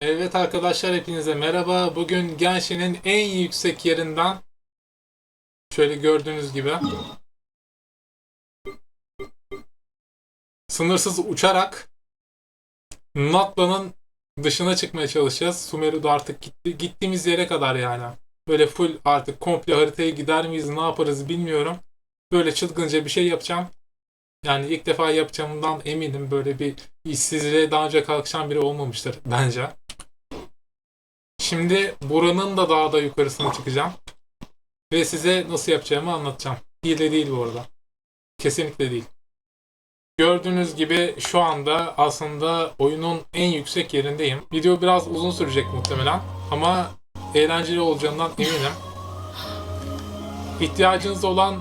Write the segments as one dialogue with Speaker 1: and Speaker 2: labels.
Speaker 1: Evet arkadaşlar hepinize merhaba. Bugün Genshin'in en yüksek yerinden şöyle gördüğünüz gibi sınırsız uçarak Natla'nın dışına çıkmaya çalışacağız. Sumeru'da artık gitti, gittiğimiz yere kadar yani. Böyle full artık komple haritaya gider miyiz ne yaparız bilmiyorum. Böyle çılgınca bir şey yapacağım. Yani ilk defa yapacağımdan eminim. Böyle bir işsizliğe daha önce kalkışan biri olmamıştır bence. Şimdi buranın da daha da yukarısına çıkacağım. Ve size nasıl yapacağımı anlatacağım. Hile değil bu arada. Kesinlikle değil. Gördüğünüz gibi şu anda aslında oyunun en yüksek yerindeyim. Video biraz uzun sürecek muhtemelen ama eğlenceli olacağından eminim. İhtiyacınız olan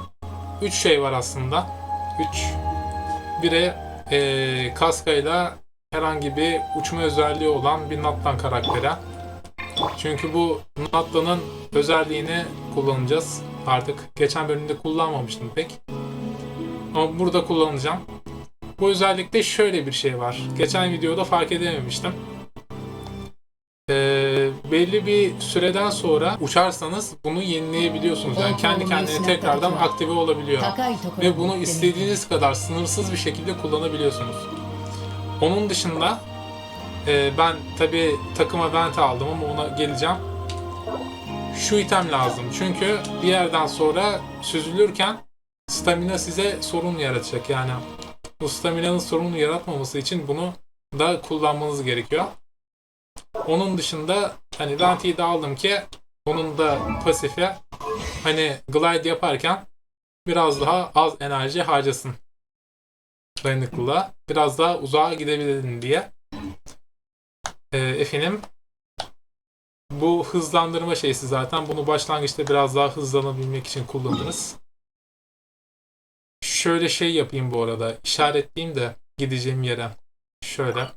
Speaker 1: 3 şey var aslında. 3 Biri eee kaskayla herhangi bir uçma özelliği olan bir Natlan karaktere. Çünkü bu Natla'nın özelliğini kullanacağız. Artık geçen bölümde kullanmamıştım pek. Ama burada kullanacağım. Bu özellikte şöyle bir şey var. Geçen videoda fark edememiştim. Ee, belli bir süreden sonra uçarsanız bunu yenileyebiliyorsunuz. Yani kendi kendine tekrardan aktive olabiliyor. Ve bunu istediğiniz kadar sınırsız bir şekilde kullanabiliyorsunuz. Onun dışında e, ben tabi takıma vent aldım ama ona geleceğim. Şu item lazım. Çünkü bir yerden sonra süzülürken stamina size sorun yaratacak. Yani bu staminanın sorunu yaratmaması için bunu da kullanmanız gerekiyor. Onun dışında hani ventiyi de aldım ki onun da pasifi hani glide yaparken biraz daha az enerji harcasın dayanıklılığa. Biraz daha uzağa gidebilirim diye. Ee, efendim bu hızlandırma şeysi zaten. Bunu başlangıçta biraz daha hızlanabilmek için kullanırız. Şöyle şey yapayım bu arada. İşaretleyeyim de gideceğim yere. Şöyle.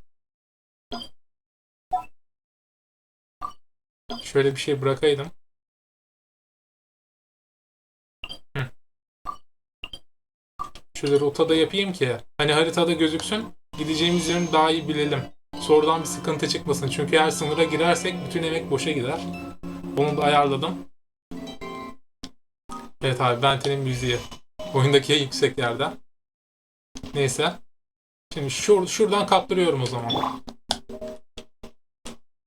Speaker 1: Şöyle bir şey bırakaydım. Şöyle rotada yapayım ki hani haritada gözüksün. Gideceğimiz yeri daha iyi bilelim. Sonradan bir sıkıntı çıkmasın. Çünkü eğer sınıra girersek bütün emek boşa gider. Onu da ayarladım. Evet abi Benten'in müziği. Oyundaki en yüksek yerde. Neyse. Şimdi şur şuradan kaptırıyorum o zaman.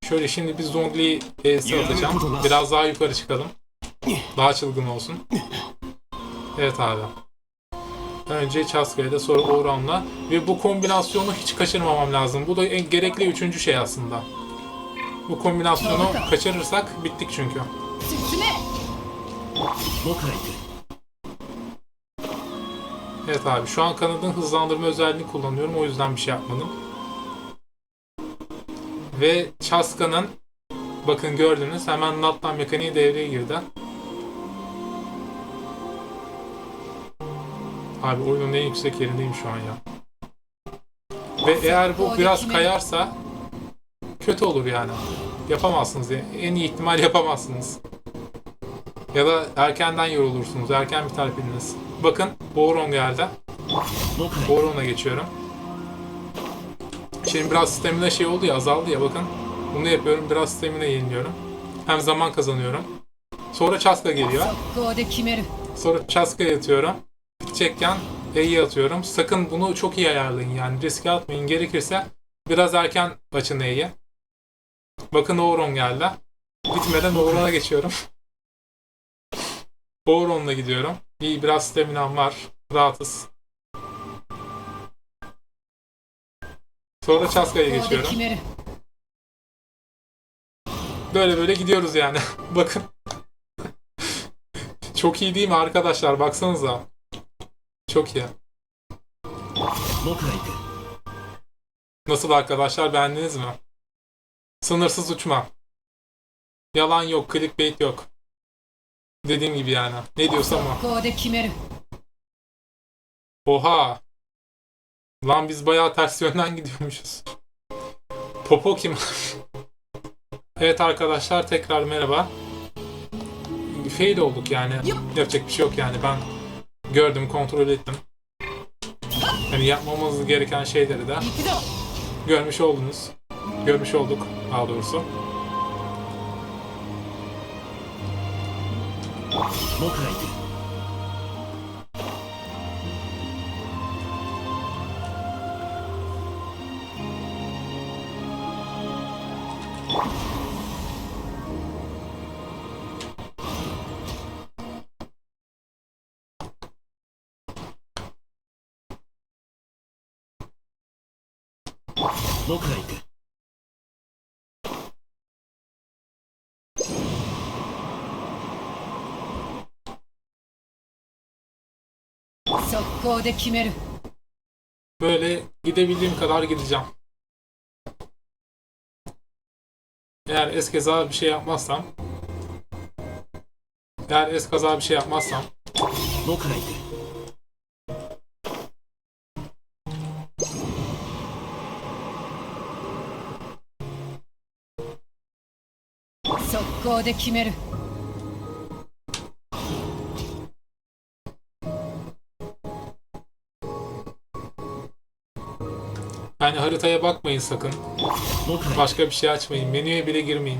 Speaker 1: Şöyle şimdi bir zongli ES atacağım. Biraz daha yukarı çıkalım. Daha çılgın olsun. Evet abi. Önce Chaska'ya da sonra Oran'la. Ve bu kombinasyonu hiç kaçırmamam lazım. Bu da en gerekli üçüncü şey aslında. Bu kombinasyonu kaçırırsak bittik çünkü. Evet abi şu an kanadın hızlandırma özelliğini kullanıyorum. O yüzden bir şey yapmadım. Ve Chaska'nın bakın gördünüz hemen Natlan mekaniği devreye girdi. Abi oyunun en yüksek yerindeyim şu an ya. Ve eğer bu biraz kayarsa kötü olur yani. Yapamazsınız. Yani. En iyi ihtimal yapamazsınız. Ya da erkenden yorulursunuz. Erken biter filminiz. Bakın Boron geldi. Boron'a geçiyorum. Şimdi biraz stamina şey oldu ya azaldı ya bakın. Bunu yapıyorum biraz stamina yeniliyorum. Hem zaman kazanıyorum. Sonra Chaska geliyor. Sonra Chaska yatıyorum. Gidecekken E'yi atıyorum. Sakın bunu çok iyi ayarlayın yani riske atmayın. Gerekirse biraz erken açın E'yi. Bakın Oron geldi. Gitmeden Oron'a geçiyorum. Oron'la gidiyorum. İyi biraz staminam var. Rahatız. Sonra
Speaker 2: Çaska'ya
Speaker 1: geçiyorum. Böyle böyle gidiyoruz yani. Bakın. Çok iyi değil mi arkadaşlar? Baksanıza. Çok iyi. Nasıl arkadaşlar beğendiniz mi? Sınırsız uçma. Yalan yok, clickbait yok. Dediğim gibi yani. Ne diyorsam o. Oha. Lan biz bayağı ters yönden gidiyormuşuz. Popo kim? evet arkadaşlar tekrar merhaba. Fail olduk yani. Yapacak bir şey yok yani ben gördüm, kontrol ettim. Yani yapmamız gereken şeyleri de görmüş oldunuz. Görmüş olduk daha doğrusu.
Speaker 2: 速攻で決める
Speaker 1: Böyle gidebildiğim kadar gideceğim. Eğer eskeza bir şey yapmazsam eğer eskaza bir şey yapmazsam
Speaker 3: 僕が行く
Speaker 2: 速攻で決める
Speaker 1: Yani haritaya bakmayın sakın. Başka bir şey açmayın. Menüye bile girmeyin.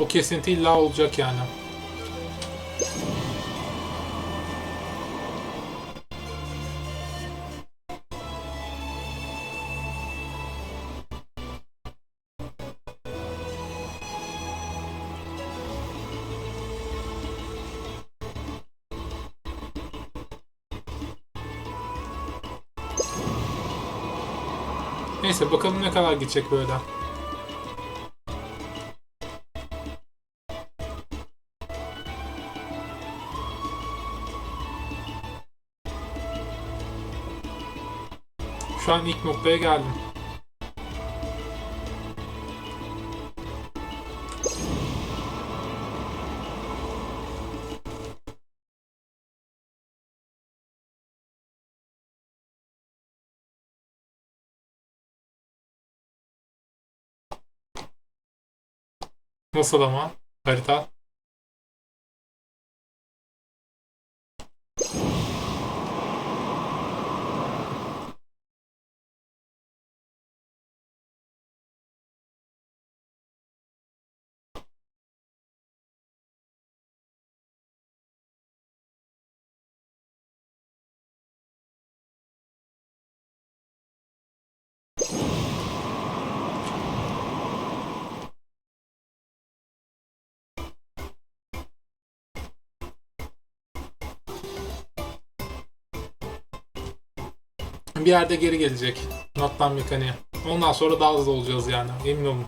Speaker 1: O kesinti illa olacak yani. Neyse bakalım ne kadar gidecek böyle. Şu an ilk noktaya geldim. Nasıl ama harita? Bir yerde geri gelecek. Nattan mekaniğe. Ondan sonra daha hızlı olacağız yani. Emin olun.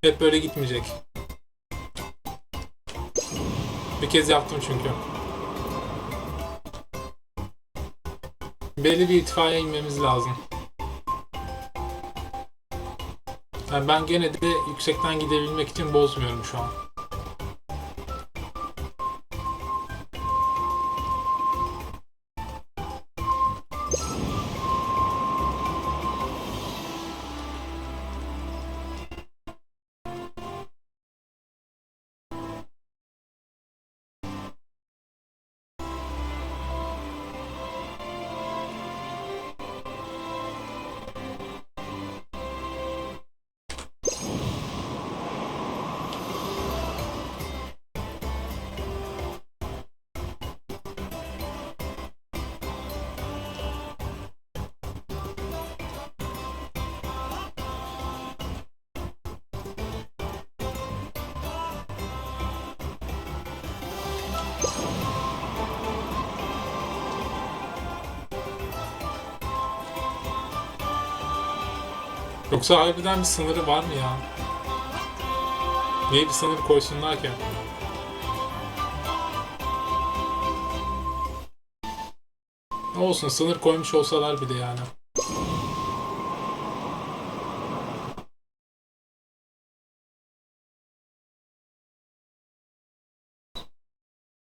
Speaker 1: Hep böyle gitmeyecek. Bir kez yaptım çünkü. Belli bir irtifaya inmemiz lazım. Yani ben gene de yüksekten gidebilmek için bozmuyorum şu an. Yoksa harbiden bir sınırı var mı ya? Niye bir sınır koysunlar ki? Olsun sınır koymuş olsalar bile yani.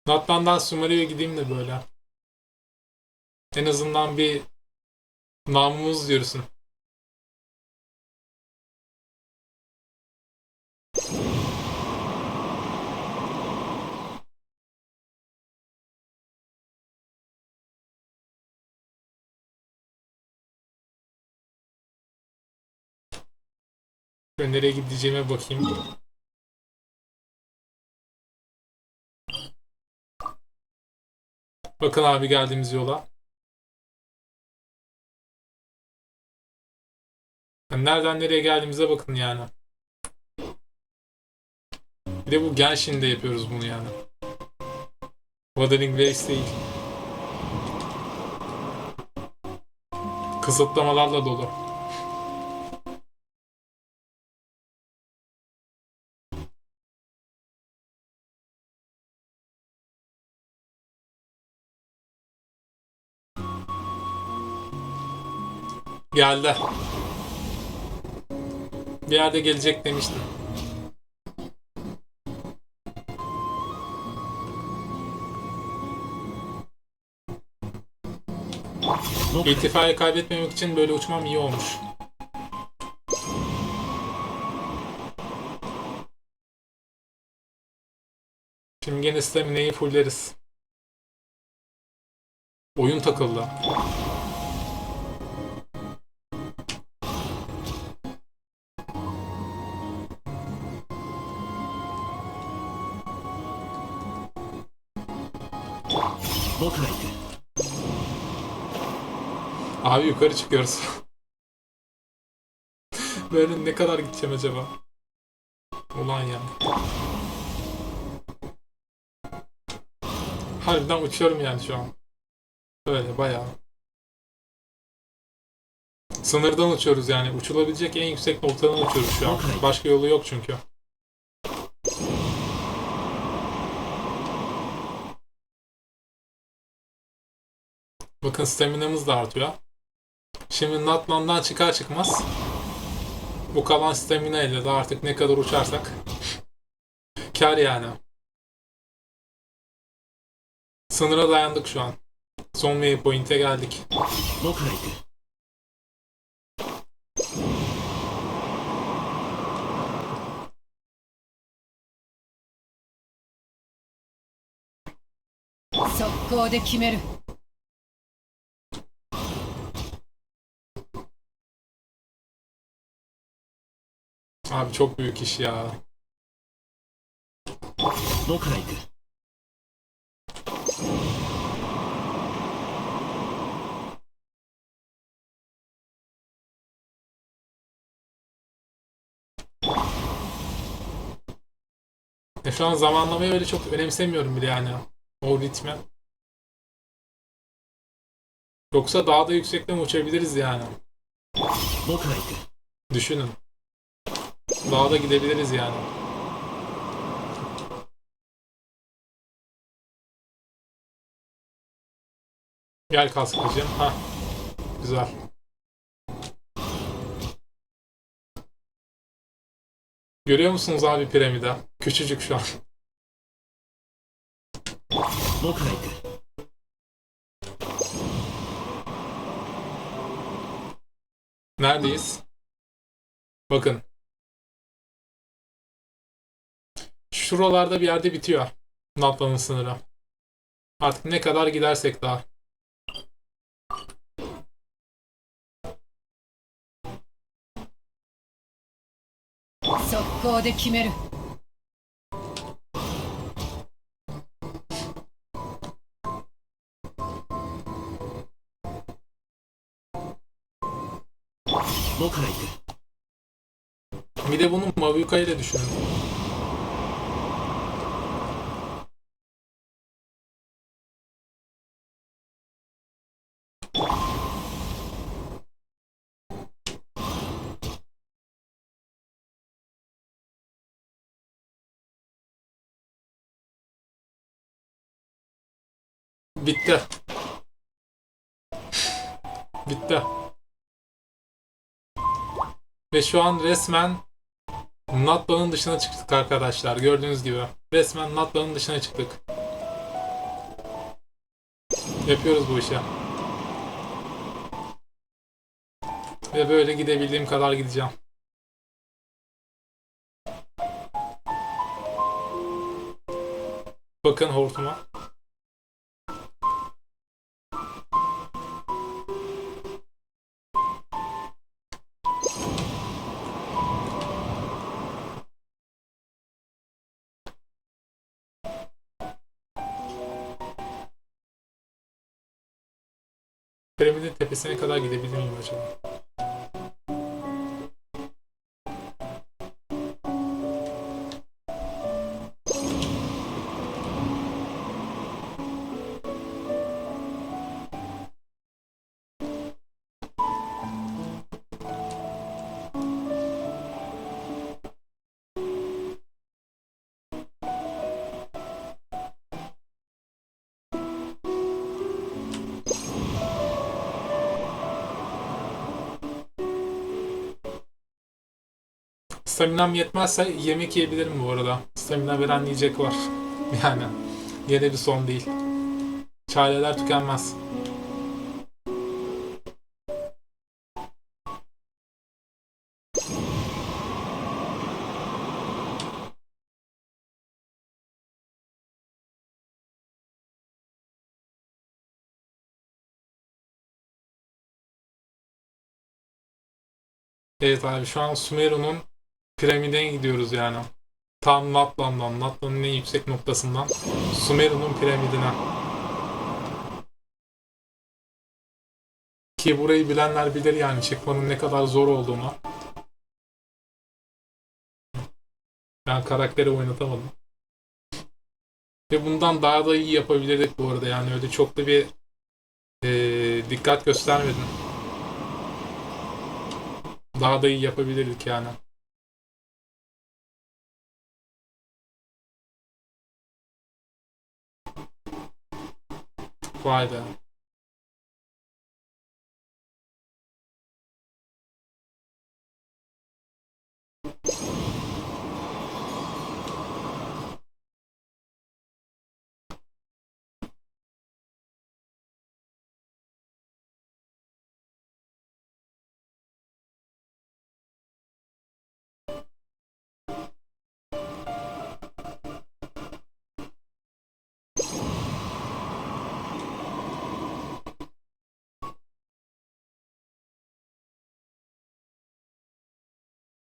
Speaker 1: Natman'dan Sumeri'ye gideyim de böyle. En azından bir namımız diyorsun. Nereye gideceğime bakayım. Bakın abi geldiğimiz yola. Nereden nereye geldiğimize bakın yani. Bir de bu Genshin'de yapıyoruz bunu yani. Wuthering Waves değil. Kısıtlamalarla dolu. Geldi. Bir yerde gelecek demiştim. İrtifayı kaybetmemek için böyle uçmam iyi olmuş. Şimdi gene stamina'yı fulleriz. Oyun takıldı. Abi yukarı çıkıyoruz. Böyle ne kadar gideceğim acaba? Ulan ya. Harbiden uçuyorum yani şu an. Böyle bayağı. Sınırdan uçuyoruz yani. Uçulabilecek en yüksek noktadan uçuyoruz şu an. Başka yolu yok çünkü. Bakın staminamız da artıyor. Şimdi Natlan'dan çıkar çıkmaz bu kalan stamina ile de artık ne kadar uçarsak kar yani. Sınıra dayandık şu an. Son waypoint'e geldik.
Speaker 3: Lokai'de.
Speaker 2: 「速
Speaker 1: Abi çok büyük iş ya. Ya şu an zamanlamayı öyle çok önemsemiyorum bile yani. O ritmi. Yoksa daha da yüksekten uçabiliriz yani. Düşünün. Daha da gidebiliriz yani. Gel kaskıcım. Ha. Güzel. Görüyor musunuz abi piramide? Küçücük şu an. Neredeyiz? Bakın. şuralarda bir yerde bitiyor. Napla'nın sınırı. Artık ne kadar gidersek daha.
Speaker 2: Sokko de
Speaker 3: kimeru.
Speaker 1: Bir de bunu Mavuka ile düşünün. Bitti. Bitti. Ve şu an resmen Natlan'ın dışına çıktık arkadaşlar. Gördüğünüz gibi. Resmen Natlan'ın dışına çıktık. Yapıyoruz bu işi. Ve böyle gidebildiğim kadar gideceğim. Bakın hortuma. Piramidin tepesine kadar gidebilir miyim acaba? Staminam yetmezse yemek yiyebilirim bu arada. Stamina veren yiyecek var. Yani yine bir son değil. Çareler tükenmez. Evet abi şu an Sumeru'nun piramidine gidiyoruz yani. Tam Natlan'dan, Natlan'ın en yüksek noktasından Sumeru'nun piramidine. Ki burayı bilenler bilir yani çıkmanın ne kadar zor olduğunu. Ben karakteri oynatamadım. Ve bundan daha da iyi yapabilirdik bu arada yani öyle çok da bir eee, dikkat göstermedim. Daha da iyi yapabilirdik yani. Vay be.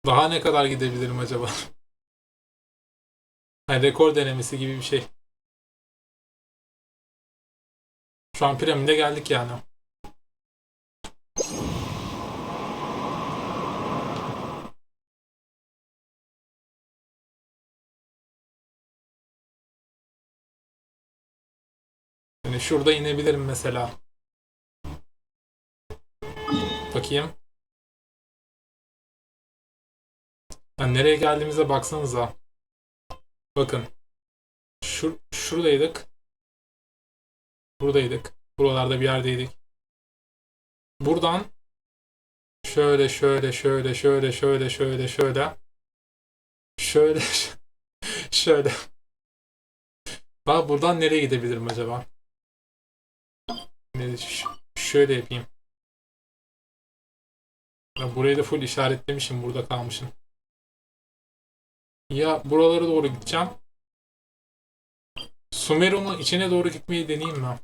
Speaker 1: Daha ne kadar gidebilirim acaba? Yani rekor denemesi gibi bir şey. Şu an piramide geldik yani. Yani şurada inebilirim mesela. Bakayım. Yani nereye geldiğimize baksanıza. Bakın. Şur şuradaydık. Buradaydık. Buralarda bir yerdeydik. Buradan şöyle şöyle şöyle şöyle şöyle şöyle şöyle şöyle şöyle ben buradan nereye gidebilirim acaba? Şöyle yapayım. Ben burayı da full işaretlemişim. Burada kalmışım. Ya buralara doğru gideceğim. Sumeru'nun içine doğru gitmeyi deneyeyim mi?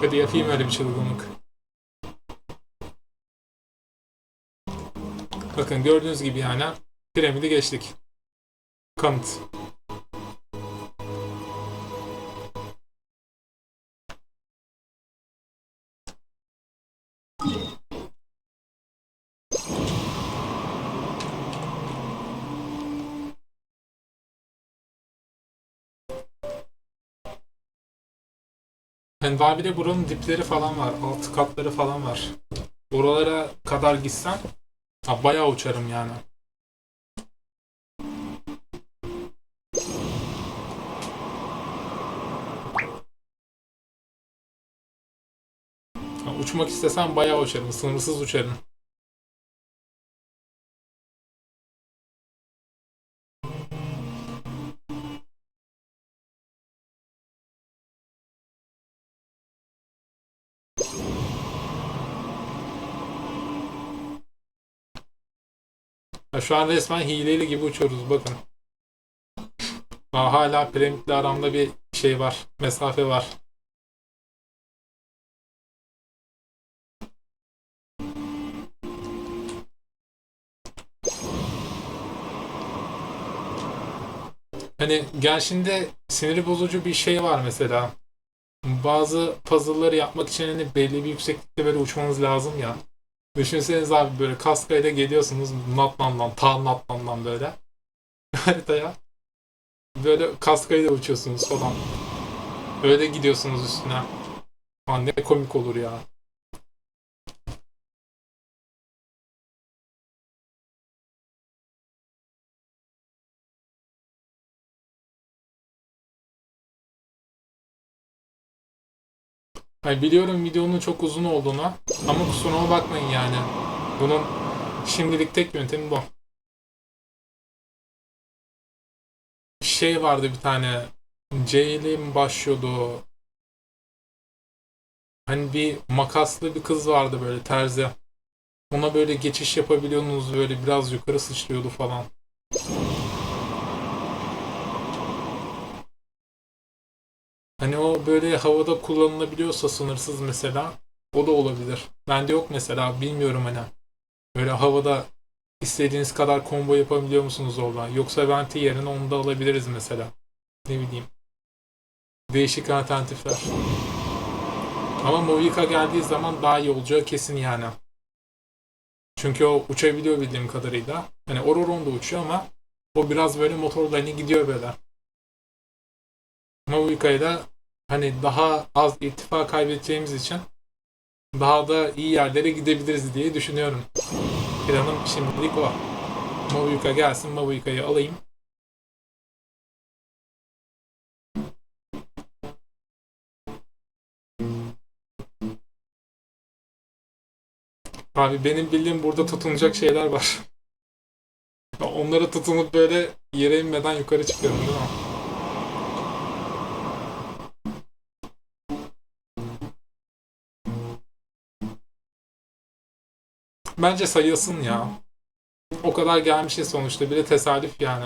Speaker 1: Hadi yapayım öyle bir çılgınlık. Bakın gördüğünüz gibi yani piramidi geçtik. Kanıt. Envabide buranın dipleri falan var. Altı katları falan var. Oralara kadar gitsem ha, bayağı uçarım yani. Ha, uçmak istesem bayağı uçarım. Sınırsız uçarım. Şu an resmen hileli gibi uçuyoruz bakın. Aa, hala piramitle aramda bir şey var. Mesafe var. Hani Genshin'de siniri bozucu bir şey var mesela. Bazı puzzle'ları yapmak için hani belli bir yükseklikte böyle uçmanız lazım ya. Düşünseniz abi böyle kaskayla geliyorsunuz Natlan'dan, ta Natlan'dan böyle haritaya. Böyle kaskayla uçuyorsunuz falan. Öyle gidiyorsunuz üstüne. Lan ne komik olur ya. Hayır, biliyorum videonun çok uzun olduğunu ama kusuruma bakmayın yani. Bunun şimdilik tek yöntemi bu. Şey vardı bir tane C ile başlıyordu? Hani bir makaslı bir kız vardı böyle terzi. Ona böyle geçiş yapabiliyorsunuz böyle biraz yukarı sıçrıyordu falan. Hani o böyle havada kullanılabiliyorsa sınırsız mesela o da olabilir. Bende yok mesela bilmiyorum hani. Böyle havada istediğiniz kadar combo yapabiliyor musunuz orada? Yoksa venti yerine onu da alabiliriz mesela. Ne bileyim. Değişik alternatifler. Ama Movica geldiği zaman daha iyi olacağı kesin yani. Çünkü o uçabiliyor bildiğim kadarıyla. Hani Ororon da uçuyor ama o biraz böyle motorla hani gidiyor böyle. Movica'yla hani daha az irtifa kaybedeceğimiz için daha da iyi yerlere gidebiliriz diye düşünüyorum. Planım şimdilik o. Mavuika gelsin, Mavuika'yı alayım. Abi benim bildiğim burada tutunacak şeyler var. Onlara tutunup böyle yere inmeden yukarı çıkıyorum değil mi? Bence sayılsın ya. O kadar gelmişiz sonuçta. Bir de tesadüf yani.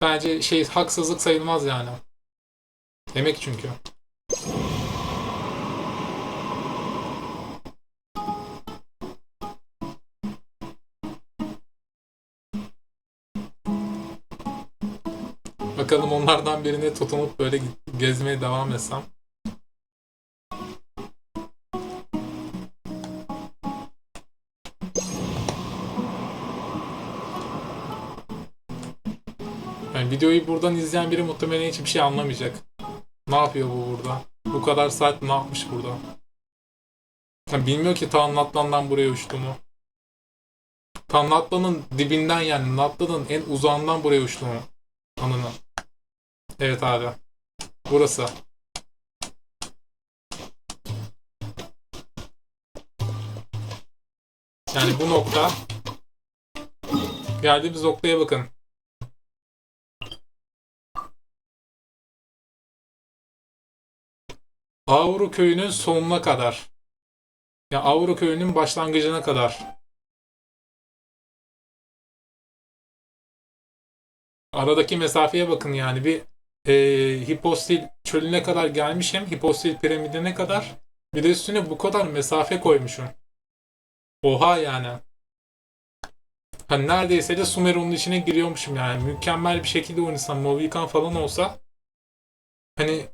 Speaker 1: Bence şey haksızlık sayılmaz yani. Emek çünkü. Bakalım onlardan birine tutunup böyle gezmeye devam etsem. Videoyu buradan izleyen biri muhtemelen hiçbir şey anlamayacak. Ne yapıyor bu burada? Bu kadar saat ne yapmış burada? Ya bilmiyor ki ta Natlan'dan buraya uçtu mu? Ta Natlan'ın dibinden yani Natlan'ın en uzağından buraya uçtu mu? Anını. Evet abi. Burası. Yani bu nokta. Geldiğimiz noktaya bakın. Avru köyünün sonuna kadar. Ya Avru köyünün başlangıcına kadar. Aradaki mesafeye bakın yani bir e, Hipostil çölüne kadar gelmişim. Hipostil piramidine kadar. Bir de üstüne bu kadar mesafe koymuşum. Oha yani. Hani neredeyse de Sumeron'un içine giriyormuşum yani. Mükemmel bir şekilde oynasam Movikan falan olsa hani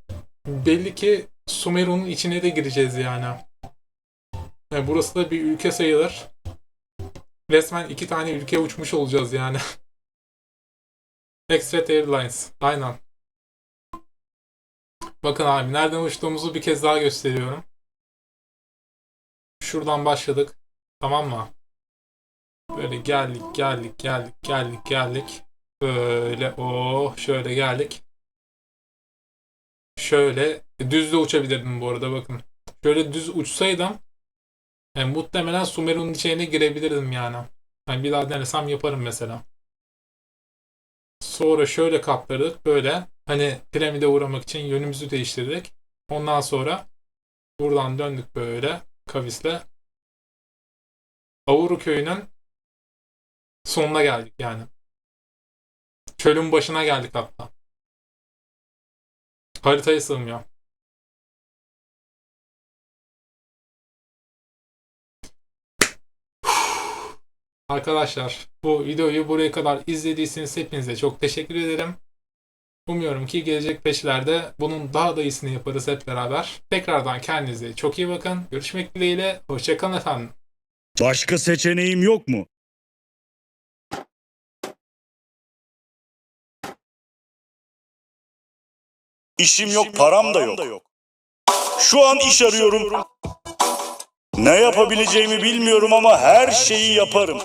Speaker 1: belli ki Sumeron'un içine de gireceğiz yani. yani. Burası da bir ülke sayılır. Resmen iki tane ülke uçmuş olacağız yani. Extret Airlines. Aynen. Bakın abi nereden uçtuğumuzu bir kez daha gösteriyorum. Şuradan başladık. Tamam mı? Böyle geldik, geldik, geldik, geldik, geldik. Böyle oh şöyle geldik. Şöyle Düz de uçabilirdim bu arada bakın. Şöyle düz uçsaydım e, muhtemelen Sumeru'nun içine girebilirdim yani. Yani bir daha denesem yaparım mesela. Sonra şöyle katladık böyle. Hani piramide uğramak için yönümüzü değiştirdik. Ondan sonra buradan döndük böyle kavisle. Avuru köyünün sonuna geldik yani. Çölün başına geldik hatta. Haritaya sığmıyor. Arkadaşlar bu videoyu buraya kadar izlediyseniz hepinize çok teşekkür ederim. Umuyorum ki gelecek peşlerde bunun daha da iyisini yaparız hep beraber. Tekrardan kendinize çok iyi bakın. Görüşmek dileğiyle. Hoşçakalın efendim.
Speaker 4: Başka seçeneğim yok mu? İşim yok, param da yok. Şu an iş arıyorum. Ne yapabileceğimi bilmiyorum ama her şeyi yaparım.